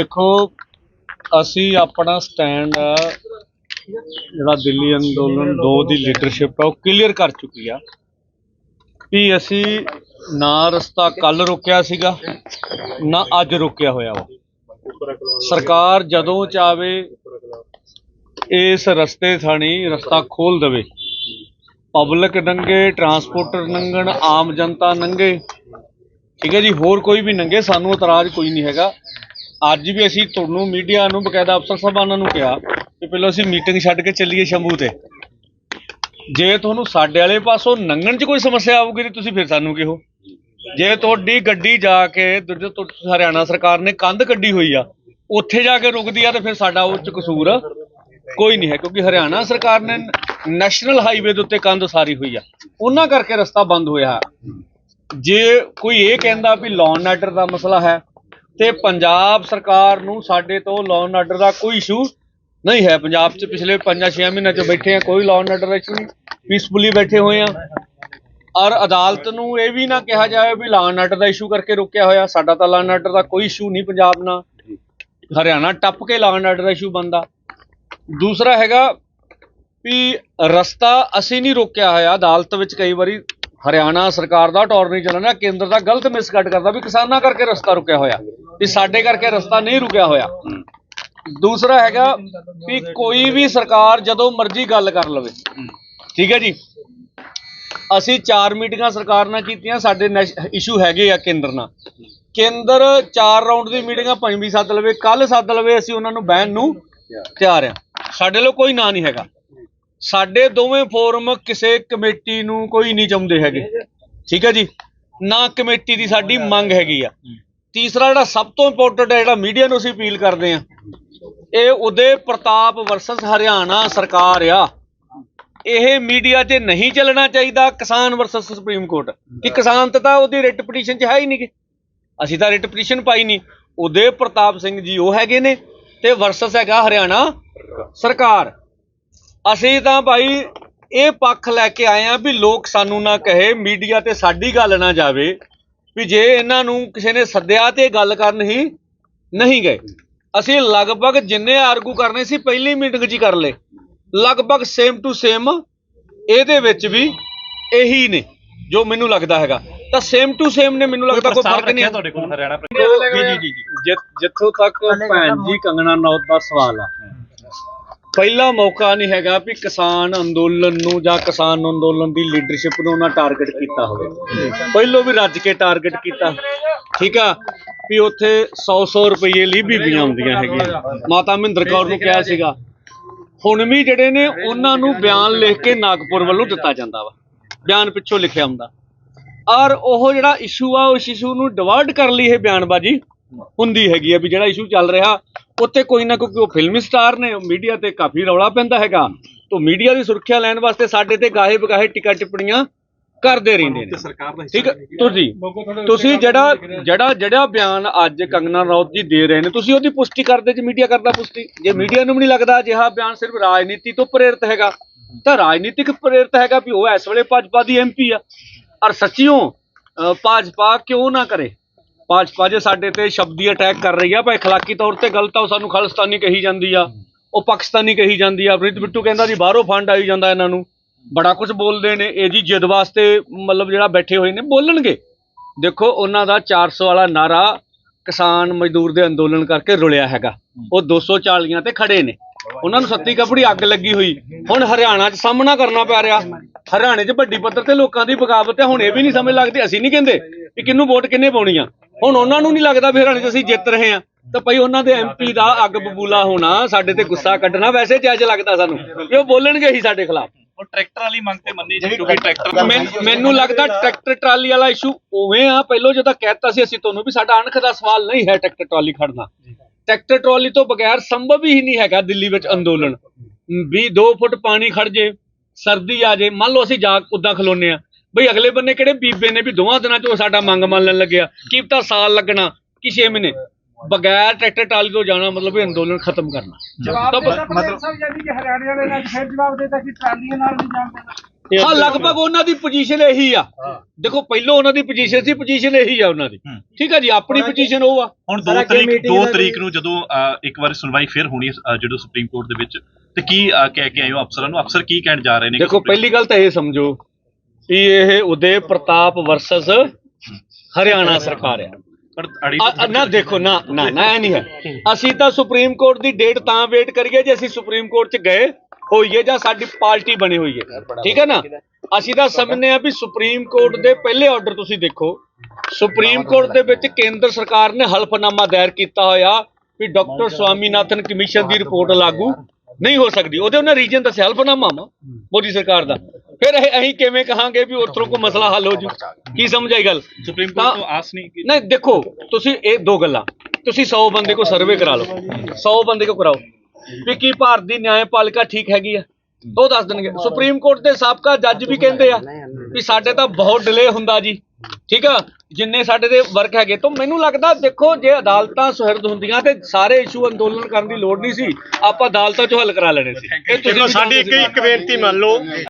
ਦੇਖੋ, ਅਸੀਂ ਆਪਣਾ ਸਟੈਂਡ ਜਿਹੜਾ ਦਿੱਲੀ ਅੰਦੋਲਨ 2 ਦੀ ਲੀਡਰਸ਼ਿਪ ਆ, ਉਹ ਕਲੀਅਰ ਕਰ ਚੁੱਕੀ ਆ ਵੀ ਅਸੀਂ ਨਾ ਰਸਤਾ ਕੱਲ ਰੋਕਿਆ ਸੀਗਾ, ਨਾ ਅੱਜ ਰੋਕਿਆ ਹੋਇਆ ਵਾ। ਸਰਕਾਰ ਜਦੋਂ ਚਾਵੇ, ਇਸ ਰਸਤੇ ਥਾਣੀ ਰਸਤਾ ਖੋਲ ਦੇਵੇ। ਪਬਲਿਕ ਨੰਗੇ ਟਰਾਂਸਪੋਰਟਰ ਨੰਗਣ, ਆਮ ਜਨਤਾ ਨੰਗੇ। ਠੀਕ ਹੈ ਜੀ, ਹੋਰ ਕੋਈ ਵੀ ਨੰਗੇ, ਸਾਨੂੰ ਇਤਰਾਜ਼ ਕੋਈ ਨਹੀਂ ਹੈਗਾ। ਅੱਜ ਵੀ ਅਸੀਂ ਤੁਹਾਨੂੰ ਮੀਡੀਆ ਨੂੰ, ਬਕਾਇਦਾ ਅਫਸਰ ਸਾਹਿਬਾਨਾਂ ਨੂੰ ਕਿਹਾ ਕਿ ਪਹਿਲਾਂ ਅਸੀਂ ਮੀਟਿੰਗ ਛੱਡ ਕੇ ਚੱਲੀਏ ਸ਼ੰਭੂ ਤੇ। ਜੇ ਤੁਹਾਨੂੰ ਸਾਡੇ ਵਾਲੇ ਪਾਸੋਂ ਨੰਗਣ 'ਚ ਕੋਈ ਸਮੱਸਿਆ ਆਊਗੀ ਤੇ ਤੁਸੀਂ ਫਿਰ ਸਾਨੂੰ ਕਿਹੋ। ਜੇ ਤੁਹਾਡੀ ਗੱਡੀ ਜਾ ਕੇ, ਦੂਜੇ ਹਰਿਆਣਾ ਸਰਕਾਰ ਨੇ ਕੰਧ ਕੱਢੀ ਹੋਈ ਆ, ਉੱਥੇ ਜਾ ਕੇ ਰੁਕਦੀ ਆ ਤੇ ਫਿਰ ਸਾਡਾ ਉਹ 'ਚ ਕਸੂਰ ਕੋਈ ਨਹੀਂ ਹੈ, ਕਿਉਂਕਿ ਹਰਿਆਣਾ ਸਰਕਾਰ ਨੇ ਨੈਸ਼ਨਲ ਹਾਈਵੇ ਦੇ ਉੱਤੇ ਕੰਧ ਸਾਰੀ ਹੋਈ ਆ। ਉਹਨਾਂ ਕਰਕੇ ਰਸਤਾ ਬੰਦ ਹੋਇਆ। ਜੇ ਕੋਈ ਇਹ ਕਹਿੰਦਾ ਵੀ ਲਾਅ ਐਂਡ ਆਰਡਰ ਦਾ ਮਸਲਾ ਹੈ ਤੇ ਪੰਜਾਬ ਸਰਕਾਰ ਨੂੰ ਸਾਡੇ ਤੋਂ ਲਾਅ ਐਂਡ ਆਰਡਰ ਦਾ ਕੋਈ ਇਸ਼ੂ ਨਹੀਂ ਹੈ। ਪੰਜਾਬ 'ਚ ਪਿਛਲੇ 5-6 ਮਹੀਨਿਆਂ 'ਚ ਬੈਠੇ ਆ, ਕੋਈ ਲਾਅ ਐਂਡ ਆਰਡਰ ਦਾ ਇਸ਼ੂ ਨਹੀਂ। ਪੀਸਫੁਲੀ ਬੈਠੇ ਹੋਏ ਆ। ਔਰ ਅਦਾਲਤ ਨੂੰ ਇਹ ਵੀ ਨਾ ਕਿਹਾ ਜਾਵੇ ਵੀ ਲਾਅ ਐਂਡ ਆਰਡਰ ਦਾ ਇਸ਼ੂ ਕਰਕੇ ਰੁਕਿਆ ਹੋਇਆ। ਸਾਡਾ ਤਾਂ ਲਾਅ ਐਂਡ ਆਰਡਰ ਦਾ ਕੋਈ ਇਸ਼ੂ ਨਹੀਂ ਪੰਜਾਬ ਨਾਲ। ਹਰਿਆਣਾ ਟੱਪ ਕੇ ਲਾਅ ਐਂਡ ਆਰਡਰ ਦਾ ਇਸ਼ੂ ਬਣਦਾ। ਦੂਸਰਾ ਹੈਗਾ ਵੀ ਰਸਤਾ ਅਸੀਂ ਨਹੀਂ ਰੋਕਿਆ ਹੋਇਆ। ਅਦਾਲਤ ਵਿੱਚ ਕਈ ਵਾਰੀ ਹਰਿਆਣਾ ਸਰਕਾਰ ਦਾ ਟੌਰ ਚੱਲਣਾ ਕੇਂਦਰ ਦਾ ਗਲਤ ਮਿਸਗਾਈਡ ਕਰਦਾ ਵੀ ਕਿਸਾਨਾਂ ਕਰਕੇ ਰਸਤਾ ਰੁਕਿਆ ਹੋਇਆ। ਵੀ ਸਾਡੇ ਕਰਕੇ ਰਸਤਾ ਨਹੀਂ ਰੁਕਿਆ ਹੋਇਆ। ਦੂਸਰਾ ਹੈਗਾ ਵੀ ਕੋਈ ਵੀ ਸਰਕਾਰ ਜਦੋਂ ਮਰਜ਼ੀ ਗੱਲ ਕਰ ਲਵੇ। ਠੀਕ ਹੈ ਜੀ? ਅਸੀਂ ਚਾਰ ਮੀਟਿੰਗਾਂ ਸਰਕਾਰ ਨਾਲ ਕੀਤੀਆਂ, ਸਾਡੇ ਇਸ਼ੂ ਹੈਗੇ ਆ ਕੇਂਦਰ ਨਾਲ। ਕੇਂਦਰ ਚਾਰ ਰਾਉਂਡ ਦੀ ਮੀਟਿੰਗਾਂ ਪੰਜਵੀਂ ਸੱਦ ਲਵੇ ਕੱਲ ਸੱਦ ਲਵੇ, ਅਸੀਂ ਉਹਨਾਂ ਨੂੰ ਬਹਿਣ ਨੂੰ ਤਿਆਰ ਆ। ਸਾਡੇ ਲਈ ਕੋਈ ਨਾਂ ਨਹੀਂ ਹੈਗਾ। ਸਾਡੇ ਦੋਵੇਂ ਫੋਰਮ ਕਿਸੇ ਕਮੇਟੀ ਨੂੰ ਕੋਈ ਨਹੀਂ ਚਾਹੁੰਦੇ ਹੈਗੇ। ਠੀਕ ਹੈ ਜੀ? ਨਾ ਕਮੇਟੀ ਦੀ ਸਾਡੀ ਮੰਗ ਹੈਗੀ ਆ। ਤੀਸਰਾ ਜਿਹੜਾ ਸਭ ਤੋਂ ਇੰਪੋਰਟੈਂਟ ਹੈ ਜਿਹੜਾ ਮੀਡੀਆ ਨੂੰ ਅਸੀਂ ਅਪੀਲ ਕਰਦੇ ਆ ਇਹ ਉਦੇ ਪ੍ਰਤਾਪ ਵਰਸਸ ਹਰਿਆਣਾ ਸਰਕਾਰ ਆ। ਇਹ ਮੀਡੀਆ 'ਤੇ ਨਹੀਂ ਚੱਲਣਾ ਚਾਹੀਦਾ ਕਿਸਾਨ ਵਰਸਸ ਸੁਪਰੀਮ ਕੋਰਟ। ਕਿ ਕਿਸਾਨ ਤੇ ਤਾਂ ਉਹਦੀ ਰਿਟ ਪਟੀਸ਼ਨ 'ਚ ਹੈ ਹੀ ਨਹੀਂਗੇ ਅਸੀਂ ਤਾਂ ਰਿਟ ਪਟੀਸ਼ਨ ਪਾਈ ਨਹੀਂ। ਉਦੇ ਪ੍ਰਤਾਪ ਸਿੰਘ ਜੀ ਉਹ ਹੈਗੇ ਨੇ ਤੇ ਵਰਸਸ ਹੈਗਾ ਹਰਿਆਣਾ ਸਰਕਾਰ। ਅਸੀਂ ਤਾਂ ਭਾਈ ਇਹ ਪੱਖ ਲੈ ਕੇ ਆਏ ਆ ਵੀ ਲੋਕ ਸਾਨੂੰ ਨਾ ਕਹੇ ਮੀਡੀਆ ਤੇ ਸਾਡੀ ਗੱਲ ਨਾ ਜਾਵੇ। ਵੀ ਜੇ ਇਹਨਾਂ ਨੂੰ ਕਿਸੇ ਨੇ ਸੱਦਿਆ ਤੇ ਗੱਲ ਕਰਨ ਹੀ ਨਹੀਂ ਗਏ। ਅਸੀਂ ਲਗਭਗ ਜਿੰਨੇ ਆਰਗੂ ਕਰਨੇ ਸੀ ਪਹਿਲੀ ਮੀਟਿੰਗ 'ਚ ਹੀ ਕਰ ਲਏ। ਲਗਭਗ ਸੇਮ ਟੂ ਸੇਮ ਇਹਦੇ ਵਿੱਚ ਵੀ ਇਹੀ ਨੇ ਜੋ ਮੈਨੂੰ ਲੱਗਦਾ ਹੈਗਾ। ਤਾਂ ਸੇਮ ਟੂ ਸੇਮ ਨੇ ਮੈਨੂੰ ਲੱਗਦਾ ਕੋਈ ਫ਼ਰਕ ਨਹੀਂ। ਹੈ ਤੁਹਾਡੇ ਕੋਲ ਹਰਿਆਣਾ ਜੀ ਜੀ ਜੀ ਜਿ- ਜਿੱਥੋਂ ਤੱਕ ਭੈਣ ਜੀ ਕੰਗਣਾ ਨੌਤ ਦਾ ਸਵਾਲ ਆ ਪਹਿਲਾ ਮੌਕਾ ਨਹੀਂ ਹੈਗਾ ਵੀ ਕਿਸਾਨ ਅੰਦੋਲਨ ਨੂੰ ਜਾਂ ਕਿਸਾਨ ਅੰਦੋਲਨ ਦੀ ਲੀਡਰਸ਼ਿਪ ਨੂੰ ਉਹਨਾਂ ਟਾਰਗੇਟ ਕੀਤਾ ਹੋਵੇ। ਪਹਿਲੋਂ ਵੀ ਰੱਜ ਕੇ ਟਾਰਗੇਟ ਕੀਤਾ। ਠੀਕ ਆ? ਵੀ ਉੱਥੇ 100-100 ਰੁਪਏ ਲਈ ਬੀਬੀਆਂ ਹੁੰਦੀਆਂ ਹੈਗੀਆਂ। ਮਾਤਾ ਮਹਿੰਦਰ ਕੌਰ ਨੂੰ ਕਿਹਾ ਸੀਗਾ। ਹੁਣ ਵੀ ਜਿਹੜੇ ਨੇ ਉਹਨਾਂ ਨੂੰ ਬਿਆਨ ਲਿਖ ਕੇ ਨਾਗਪੁਰ ਵੱਲੋਂ ਦਿੱਤਾ ਜਾਂਦਾ ਵਾ। ਬਿਆਨ ਪਿੱਛੋਂ ਲਿਖਿਆ ਹੁੰਦਾ। ਔਰ ਉਹ ਜਿਹੜਾ ਇਸ਼ੂ ਆ, ਉਸ ਇਸ਼ੂ ਨੂੰ ਡਿਵਰਟ ਕਰ ਲਈ ਇਹ ਬਿਆਨਬਾਜ਼ੀ। ਹੁੰਦੀ ਹੈਗੀ ਆ ਵੀ ਜਿਹੜਾ ਇਸ਼ੂ ਚੱਲ ਰਿਹਾ, ਉੱਥੇ ਕੋਈ ਨਾ ਕੋਈ, ਉਹ ਫਿਲਮੀ ਸਟਾਰ ਨੇ ਮੀਡੀਆ ਤੇ ਕਾਫੀ ਰੌਲਾ ਪੈਂਦਾ ਹੈਗਾ। ਤੋਂ ਮੀਡੀਆ ਦੀ ਸੁਰੱਖਿਆ ਲੈਣ ਵਾਸਤੇ ਸਾਡੇ ਤੇ ਗਾਹੇ ਬਗਾਹੇ ਟਿਕਾ ਟਿੱਪਣੀਆਂ ਕਰਦੇ ਰਹਿੰਦੇ ਨੇ। ਸਰਕਾਰ ਦਾ ਠੀਕ ਹੈ ਤੁਸੀਂ ਤੁਸੀਂ ਜਿਹੜਾ ਜਿਹੜਾ ਜਿਹੜਾ ਬਿਆਨ ਅੱਜ ਕੰਗਨਾ ਰੌਤ ਜੀ ਦੇ ਰਹੇ ਨੇ, ਤੁਸੀਂ ਉਹਦੀ ਪੁਸ਼ਟੀ ਕਰਦੇ ਜੇ ਮੀਡੀਆ ਕਰਦਾ ਪੁਸ਼ਟੀ। ਜੇ ਮੀਡੀਆ ਨੂੰ ਵੀ ਨਹੀਂ ਲੱਗਦਾ, ਅਜਿਹਾ ਬਿਆਨ ਸਿਰਫ ਰਾਜਨੀਤੀ ਤੋਂ ਪ੍ਰੇਰਿਤ ਹੈਗਾ। ਤਾਂ ਰਾਜਨੀਤਿਕ ਪ੍ਰੇਰਿਤ ਹੈਗਾ ਵੀ ਉਹ ਇਸ ਵੇਲੇ ਭਾਜਪਾ ਦੀ ਐਮਪੀ ਆ। ਔਰ ਸੱਚੀਓ ਭਾਜਪਾ ਕਿਉਂ ਨਾ ਕਰੇ? ਭਾਜਪਾ ਜੇ ਸਾਡੇ ਤੇ ਸ਼ਬਦੀ ਅਟੈਕ ਕਰ ਰਹੀ ਆ ਭਾਈ ਖਲਾਕੀ ਤੌਰ ਤੇ ਗਲਤ ਆ ਉਹ ਸਾਨੂੰ ਖਾਲਿਸਤਾਨੀ ਕਹੀ ਜਾਂਦੀ ਆ, ਉਹ ਪਾਕਿਸਤਾਨੀ ਕਹੀ ਜਾਂਦੀ ਆ ਪ੍ਰੀਤ ਬਿੱਟੂ ਕਹਿੰਦਾ ਜੀ ਬਾਹਰੋਂ ਫੰਡ ਆਈ ਜਾਂਦਾ ਇਹਨਾਂ ਨੂੰ। ਬੜਾ ਕੁਝ ਬੋਲਦੇ ਨੇ, ਇਹ ਜੀ ਜਿੱਦ ਵਾਸਤੇ ਮਤਲਬ ਜਿਹੜਾ ਬੈਠੇ ਹੋਏ ਨੇ, ਬੋਲਣਗੇ। ਦੇਖੋ, ਉਹਨਾਂ ਦਾ 400 ਵਾਲਾ ਨਾਰਾ ਕਿਸਾਨ ਮਜ਼ਦੂਰ ਦੇ ਅੰਦੋਲਨ ਕਰਕੇ ਰੁਲਿਆ ਹੈਗਾ। ਉਹ 240 ਤੇ ਖੜੇ ਨੇ। ਉਹਨਾਂ ਨੂੰ ਸੱਤੀ ਕਪੜੀ ਅੱਗ ਲੱਗੀ ਹੋਈ। ਹੁਣ ਹਰਿਆਣਾ 'ਚ ਸਾਹਮਣਾ ਕਰਨਾ ਪੈ ਰਿਹਾ। ਹਰਿਆਣੇ 'ਚ ਵੱਡੀ ਪੱਧਰ ਤੇ ਲੋਕਾਂ ਦੀ ਬਗਾਵਤ ਹੈ, ਹੁਣ ਇਹ ਵੀ ਨਹੀਂ ਸਮਝ ਲੱਗਦੀ, ਅਸੀਂ ਨਹੀਂ ਕਹਿੰਦੇ। ਕਿ ਕਿਹਨੂੰ ਵੋਟ ਕਿੰਨੇ ਪਾਉਣੀ ਆ? ਹੁਣ ਉਹਨਾਂ ਨੂੰ ਨਹੀਂ ਲੱਗਦਾ ਵੀ ਹਰਿਆਣੇ 'ਚ ਅਸੀਂ ਜਿੱਤ ਰਹੇ ਹਾਂ ਤਾਂ ਭਾਈ ਉਹਨਾਂ ਦੇ ਐਮਪੀ ਦਾ ਅੱਗ ਬਬੂਲਾ ਹੋਣਾ ਸਾਡੇ ਤੇ ਗੁੱਸਾ ਕੱਢਣਾ ਵੈਸੇ ਜਾਇਜ਼ ਲੱਗਦਾ ਸਾਨੂੰ ਕਿ ਉਹ ਬੋਲਣਗੇ ਹੀ ਸਾਡੇ ਖਿਲਾਫ। ਉਹ ਟਰੈਕਟਰ ਵਾਲੀ ਮੰਗ ਤੇ ਮੰਨੀ ਜੀ ਕਿਉਂਕਿ ਟਰੈਕਟਰ ਮੈਨ- ਮੈਨੂੰ ਲੱਗਦਾ ਟਰੈਕਟਰ ਟਰਾਲੀ ਵਾਲਾ ਇਸ਼ੂ ਉਵੇਂ ਆ। ਪਹਿਲਾਂ ਜਦੋਂ ਕਹਿਤਾ ਸੀ ਅਸੀਂ ਤੁਹਾਨੂੰ ਵੀ ਸਾਡਾ ਅਣਖ ਦਾ ਸਵਾਲ ਨਹੀਂ ਹੈ ਟਰੈਕਟਰ ਟਰਾਲੀ ਖੜਨਾ। ਟਰੈਕਟਰ ਟਰਾਲੀ ਤੋਂ ਬਗੈਰ ਸੰਭਵ ਹੀ ਨਹੀਂ ਹੈਗਾ ਦਿੱਲੀ ਵਿੱਚ ਅੰਦੋਲਨ। ਵੀ 2 ਫੁੱਟ ਪਾਣੀ ਖੜ ਜੇ ਸਰਦੀ ਆ ਜੇ ਮੰਨ ਲਓ ਅਸੀਂ ਜਾ ਉਦਾਂ ਖਲੋਨੇ ਆ। ਬਈ ਅਗਲੇ ਬੰਨੇ ਕਿਹੜੇ ਬੀਬੇ ਨੇ ਵੀ ਦੋਵਾਂ ਦਿਨਾਂ ਚ ਉਹ ਸਾਡਾ ਮੰਗ ਮੰਨਣ ਲੱਗਿਆ। ਕੀ ਪਤਾ ਸਾਲ ਲੱਗਣਾ ਕਿ 6 ਮਹੀਨੇ। ਬਗੈਰ ਟਰੈਕਟਰ ਟਰਾਲੀ ਤੋਂ ਜਾਣਾ ਮਤਲਬ ਇਹ ਅੰਦੋਲਨ ਖਤਮ ਕਰਨਾ। ਜਵਾਬ ਤਾਂ ਦੇਤਾ ਮਤਲਬ ਸਾਹਿਬ ਯਾਨੀ ਕਿ ਹਰਿਆਣੇ ਵਾਲੇ ਨੇ ਅੱਜ ਫਿਰ ਜਵਾਬ ਦੇਤਾ ਕਿ ਟਰਾਲੀਆਂ ਨਾਲ ਨਹੀਂ ਜਾਣ ਦੇਣਾ। ਹਾਂ ਲਗਭਗ ਉਹਨਾਂ ਦੀ ਪੋਜੀਸ਼ਨ ਇਹੀ ਆ। ਦੇਖੋ ਪਹਿਲਾਂ ਉਹਨਾਂ ਦੀ ਪੋਜੀਸ਼ਨ ਸੀ ਪੋਜੀਸ਼ਨ ਇਹੀ ਆ ਉਹਨਾਂ ਦੀ। ਹੂੰ। ਠੀਕ ਹੈ ਜੀ ਆਪਣੀ ਪੋਜੀਸ਼ਨ ਉਹ ਆ। ਹੁਣ ਸਰ, 2 ਅੱਗੇ ਤਰੀਕ meeting 2 ਲੱਗੀ। ਤਰੀਕ ਨੂੰ ਜਦੋਂ ਅਹ, ਇੱਕ ਵਾਰ ਸੁਣਵਾਈ ਫਿਰ ਹੋਣੀ ਹੈ, ਅਹ, ਜਦੋਂ ਸੁਪਰੀਮ ਕੋਰਟ ਦੇ ਵਿੱਚ। ਤੇ ਕੀ ਅਹ, ਕਹਿ ਕੇ ਆਏ ਹੋ ਅਫਸਰਾਂ ਨੂੰ? ਅਫਸਰ ਕੀ ਕਹਿਣ ਜਾ ਰਹੇ ਨੇ? ਕਿ ਦੇਖੋ ਸੁਪਰੀਮ- ਪਹਿਲੀ ਗੱਲ ਤਾਂ ਇਹ ਸਮਝੋ ਵੀ ਇਹ ਉਦੇ ਪ੍ਰਤਾਪ ਵਰਸਸ ਹਰਿਆਣਾ ਸਰਕਾਰ ਆ। ਪਰ ਅੜੀ ਨਾ ਦੇਖੋ ਨਾ ਨਾ ਨਾ ਇਹ ਨਹੀਂ ਹੈ। ਅਸੀਂ ਤਾਂ ਸੁਪਰੀਮ ਕੋਰਟ ਦੀ ਡੇਟ ਤਾਂ ਵੇਟ ਕਰੀਏ ਜੇ ਅਸੀਂ ਸੁਪਰੀਮ ਕੋਰਟ 'ਚ ਗਏ ਹੋਈਏ ਜਾਂ ਸਾਡੀ ਪਾਰਟੀ ਬਣੀ ਹੋਈ ਹੈ। ਠੀਕ ਹੈ ਨਾ? ਅਸੀਂ ਤਾਂ ਸਮਝਦੇ ਆ ਵੀ ਸੁਪਰੀਮ ਕੋਰਟ ਦੇ ਪਹਿਲੇ ਆਰਡਰ ਤੁਸੀਂ ਦੇਖੋ। ਸੁਪਰੀਮ ਕੋਰਟ ਦੇ ਵਿੱਚ ਕੇਂਦਰ ਸਰਕਾਰ ਨੇ ਹਲਫਨਾਮਾ ਦਾਇਰ ਕੀਤਾ ਹੋਇਆ ਵੀ ਡਾਕਟਰ ਸਵਾਮੀਨਾਥਨ ਕਮਿਸ਼ਨ ਦੀ ਰਿਪੋਰਟ ਲਾਗੂ ਨਹੀਂ ਹੋ ਸਕਦੀ। ਉਹਦੇ ਉਹਨਾਂ ਰੀਜਨ ਦੱਸਿਆ ਹਲਫਨਾਮਾ ਵਾ ਮੋਦੀ ਸਰਕਾਰ ਦਾ। ਫਿਰ ਇਹ ਅਸੀਂ ਕਿਵੇਂ ਕਹਾਂਗੇ ਵੀ ਉੱਥੋਂ ਕੋ ਮਸਲਾ ਹੱਲ ਹੋ ਜੂ? ਕੀ ਸਮਝ ਆਈ ਗੱਲ? ਸੁਪਰੀਮ ਕੋਰਟ ਤੋਂ ਆਸ ਨਹੀਂ ਕਿ ਨਹੀਂ ਦੇਖੋ ਤੁਸੀਂ ਇਹ ਦੋ ਗੱਲਾਂ। ਤੁਸੀਂ 100 ਬੰਦੇ ਕੋ ਸਰਵੇ ਕਰਾ ਲਓ। 100 ਬੰਦੇ ਕੋ ਕਰਾਓ। ਵੀ ਕੀ ਭਾਰਤ ਦੀ ਨਿਆਂਪਾਲਿਕਾ ਠੀਕ ਹੈਗੀ ਆ? ਉਹ ਦੱਸ ਦੇਣਗੇ। ਸੁਪਰੀਮ ਕੋਰਟ ਦੇ ਸਾਬਕਾ ਜੱਜ ਵੀ ਕਹਿੰਦੇ ਆ ਵੀ ਸਾਡੇ ਤਾਂ ਬਹੁਤ ਡਿਲੇ ਹੁੰਦਾ ਜੀ। ਠੀਕ ਆ? ਜਿੰਨੇ ਸਾਡੇ ਦੇ ਵਰਕ ਹੈਗੇ। ਤਾਂ ਮੈਨੂੰ ਲੱਗਦਾ ਦੇਖੋ ਜੇ ਅਦਾਲਤਾਂ ਸੁਹਿਰਦ ਹੁੰਦੀਆਂ ਤੇ ਸਾਰੇ ਇਸ਼ੂ ਅੰਦੋਲਨ ਕਰਨ ਦੀ ਲੋੜ ਨਹੀਂ ਸੀ ਆਪਾਂ ਅਦਾਲਤਾਂ ਚੋਂ ਹੱਲ ਕਰਾ ਲੈਣੇ ਸੀ। ਇਹ ਤੁਸੀਂ ਦੇਖੋ ਵੀ ਸਾਡੀ ਜਾਣਦੇ ਇੱਕ ਸੀ। ਇੱਕ ਬੇਨਤੀ ਮੰਨ ਲਓ।